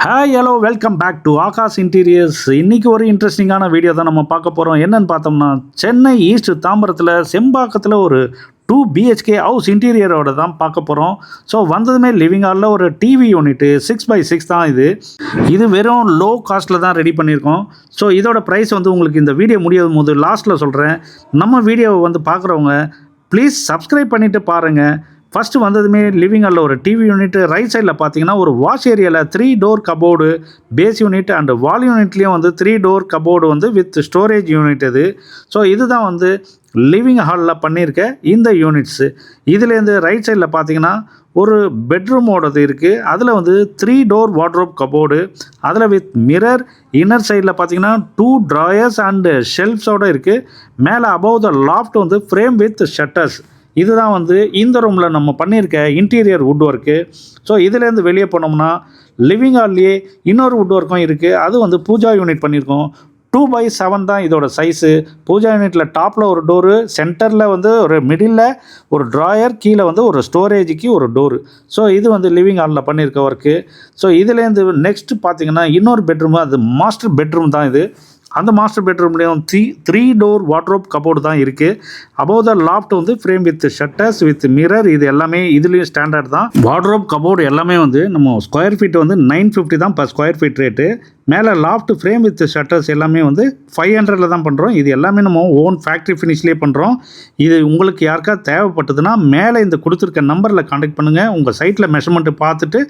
Hi hello welcome back to Akash interiors இன்றைக்கி ஒரு இன்ட்ரெஸ்டிங்கான வீடியோ தான் நம்ம பார்க்க போகிறோம் என்னென்னு பார்த்தோம்னா சென்னை ஈஸ்ட் தாம்பரத்தில் செம்பாக்கத்தில் ஒரு டூ பிஹெச்கே ஹவுஸ் இன்டீரியரோட தான் பார்க்க போகிறோம் ஸோ வந்ததுமே லிவிங் ஹாலில் ஒரு TV unit six by six தான் இது. இது வெறும் லோ காஸ்ட்டில் தான் ரெடி பண்ணியிருக்கோம். ஸோ இதோட ப்ரைஸ் வந்து உங்களுக்கு இந்த வீடியோ முடியும் போது லாஸ்ட்டில் சொல்கிறேன் நம்ம வீடியோவை வந்து பார்க்குறவங்க ப்ளீஸ் சப்ஸ்கிரைப் பண்ணிவிட்டு பாருங்கள் ஃபஸ்ட்டு வந்ததுமே லிவிங் ஹாலில் ஒரு டிவி யூனிட் ரைட் சைடில் பார்த்தீங்கன்னா ஒரு வாஷ் ஏரியாவில் three door cupboard base unit and wall யூனிட்லேயும் வந்து த்ரீ டோர் கபோர்டு வந்து வித் ஸ்டோரேஜ் யூனிட் இது. ஸோ இதுதான் வந்து லிவிங் ஹாலில் பண்ணியிருக்க இந்த யூனிட்ஸு இதுலேருந்து ரைட் சைடில் பார்த்தீங்கன்னா ஒரு பெட்ரூமோடது இருக்குது அதில் வந்து த்ரீ டோர் வார்ட்ரோப் கபோர்டு அதில் வித் மிரர் இன்னர் சைடில் பார்த்தீங்கன்னா டூ ட்ராயர்ஸ் அண்டு ஷெல்ஃப்ஸோடு இருக்குது மேலே அபவ் த லாஃப்ட் வந்து ஃப்ரேம் வித் ஷட்டர்ஸ் இதுதான் வந்து இந்த ரூமில் நம்ம பண்ணியிருக்க இன்டீரியர் வுட் ஒர்க்கு ஸோ இதுலேருந்து வெளியே போனோம்னா லிவிங் ஹால்லேயே இன்னொரு வுட் ஒர்க்கும் இருக்குது அது வந்து பூஜா யூனிட் பண்ணியிருக்கோம். டூ பை செவன் தான் இதோட சைஸு பூஜா யூனிட்டில் டாப்பில் ஒரு டோரு சென்டரில் வந்து ஒரு மிடில் ஒரு ட்ராயர் கீழே வந்து ஒரு ஸ்டோரேஜுக்கு ஒரு டோரு ஸோ இது வந்து லிவிங் ஹாலில் பண்ணியிருக்க ஒர்க்கு ஸோ இதுலேருந்து நெக்ஸ்ட் பார்த்தீங்கன்னா இன்னொரு பெட்ரூமு அது மாஸ்டர் பெட்ரூம் தான் இது. அந்த master பெட்ரூம்லேயும் three three door wardrobe cupboard தான் இருக்குது அபோவ் த லாஃப்ட் வந்து frame with shutters with mirror இது எல்லாமே இதுலேயும் ஸ்டாண்டர்ட் தான். வாட்ரோப் கபோர்டு எல்லாமே வந்து நம்ம ஸ்கொயர் ஃபீட் வந்து நைன் ஃபிஃப்டி தான் பர் ஸ்கொயர் ஃபீட் ரேட்டு மேலே லாஃப்ட் ஃப்ரேம் வித் ஷட்டர்ஸ் எல்லாமே வந்து ஃபைவ் ஹண்ட்ரடில் தான் பண்ணுறோம் இது எல்லாமே நம்ம ஓன் ஃபேக்ட்ரி ஃபினிஷ்லேயே பண்ணுறோம் இது உங்களுக்கு யாருக்கா தேவைப்பட்டதுன்னா மேலே இந்த கொடுத்துருக்க நம்பரில் காண்டாக்ட் பண்ணுங்கள் உங்கள் சைட்டில் மெஷர்மெண்ட்டு பார்த்துட்டு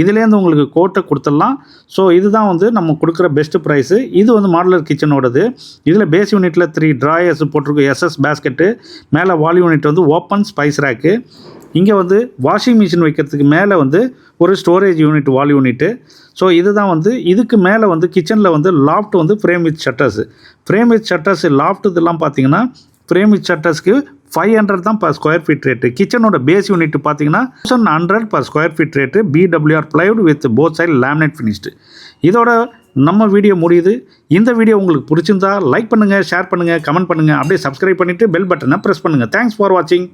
இதுலேருந்து உங்களுக்கு கோட்டை கொடுத்துடலாம். ஸோ இதுதான் வந்து நம்ம கொடுக்குற பெஸ்ட்டு ப்ரைஸு இது வந்து மாடலர் கிச்சனோடது இதில் பேஸ் யூனிட்டில் த்ரீ ட்ராயர்ஸ் போட்டிருக்கோம் எஸ்எஸ் பேஸ்கெட்டு மேலே வால் யூனிட் வந்து ஓப்பன் ஸ்பைஸ் ரேக்கு இங்கே வந்து வாஷிங் மிஷின் வைக்கிறதுக்கு மேலே வந்து ஒரு storage unit wall unit so இதுதான் வந்து இதுக்கு மேலே வந்து கிச்சனில் வந்து லாஃப்ட் வந்து frame with shutters frame with shutters loft இதெல்லாம் பார்த்தீங்கன்னா ஃப்ரேம் வித் ஷட்டர்ஸ்க்கு ஃபைவ் ஹண்ட்ரட் தான் பர் ஸ்கொயர் ஃபீட் ரேட்டு கிச்சனோட பேஸ் யூனிட் பார்த்தீங்கன்னா thousand hundred per square feet rate BWR plywood with both side laminate finished இதோட நம்ம video முடியுது. இந்த வீடியோ உங்களுக்கு பிடிச்சிருந்தா லைக் பண்ணுங்கள் ஷேர் பண்ணுங்கள் கமெண்ட் பண்ணுங்கள் அப்படியே சப்ஸ்கிரைப் பண்ணிவிட்டு பெல் பட்டனை ப்ரெஸ் பண்ணுங்கள் தேங்க்ஸ் ஃபார் வாட்சிங்